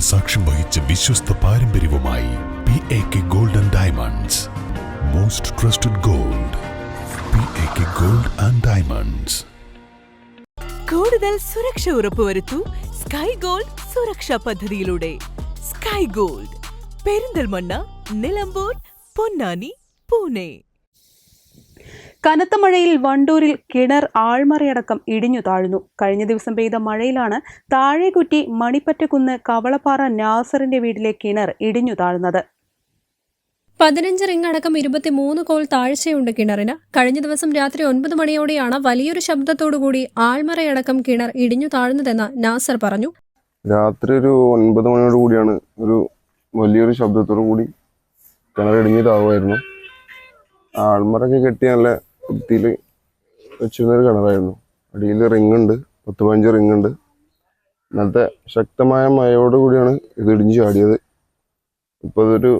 സാക്ഷ്യം വഹിച്ച വിശ്വസ്ത പാരമ്പര്യവുമായി P A K gold and diamonds most trusted gold P A K gold and diamonds കൂടുതൽ സുരക്ഷ ഉറപ്പുവരുത്തു സ്കൈ ഗോൾഡ് സുരക്ഷാ പദ്ധതിയിലൂടെ. Sky gold Perinthalmanna Nilambur Ponnani Pune. കനത്ത മഴയിൽ വണ്ടൂരിൽ കിണർ ആൾമറയടക്കം ഇടിഞ്ഞു താഴ്ന്നു. കഴിഞ്ഞ ദിവസം പെയ്ത മഴയിലാണ് താഴെകുറ്റി മണിപ്പറ്റക്കുന്ന് കവളപ്പാറ നാസറിന്റെ വീട്ടിലെ കിണർ ഇടിഞ്ഞു താഴ്ന്നത്. പതിനഞ്ച് റിംഗ് അടക്കം ഇരുപത്തിമൂന്ന് കോൾ താഴ്ചയുണ്ട് കിണറിന്. കഴിഞ്ഞ ദിവസം രാത്രി ഒൻപത് മണിയോടെയാണ് വലിയൊരു ശബ്ദത്തോടുകൂടി ആൾമറയടക്കം കിണർ ഇടിഞ്ഞു താഴ്ന്നതെന്ന് നാസർ പറഞ്ഞു. രാത്രി ഒരു ഒൻപത് മണിയോട് കൂടിയാണ് ഒരു വലിയൊരു ശബ്ദത്തോടു കൂടി കിണർ ഇടിഞ്ഞു താഴുമായിരുന്നു ആൾമറൊക്കെ കെട്ടി നല്ല വൃത്തിയിൽ വെച്ചിരുന്നൊരു കിണറായിരുന്നു. അടിയിൽ റിങ് ഉണ്ട് പത്ത് പതിനഞ്ച് റിങ് ഉണ്ട്. ഇന്നത്തെ ശക്തമായ മഴയോട് കൂടിയാണ് ഇത് ഇടിഞ്ഞ് ചാടിയത്. ഇപ്പോൾ അതൊരു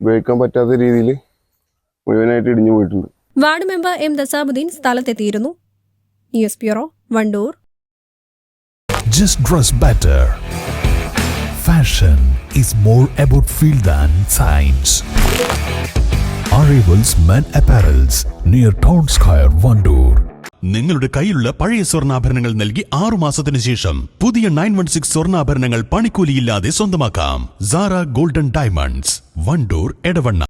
ഉപയോഗിക്കാൻ പറ്റാത്ത രീതിയിൽ മുഴുവനായിട്ട് ഇടിഞ്ഞു പോയിട്ടുണ്ട്. Ward member M ദസാബുദ്ദീൻ സ്ഥലത്തെത്തിയിരുന്നു. News bureau Wandoor. Just dress better. Fashion is more about feel than science. Men Apparels near Town Square, Vandoor. നിങ്ങളുടെ കയ്യിലുള്ള പഴയ സ്വർണാഭരണങ്ങൾ നൽകി ആറു മാസത്തിന് ശേഷം പുതിയ നയൻ വൺ സിക്സ് സ്വർണാഭരണങ്ങൾ പണിക്കൂലിയില്ലാതെ സ്വന്തമാക്കാം Sara golden diamonds Wandoor Edavanna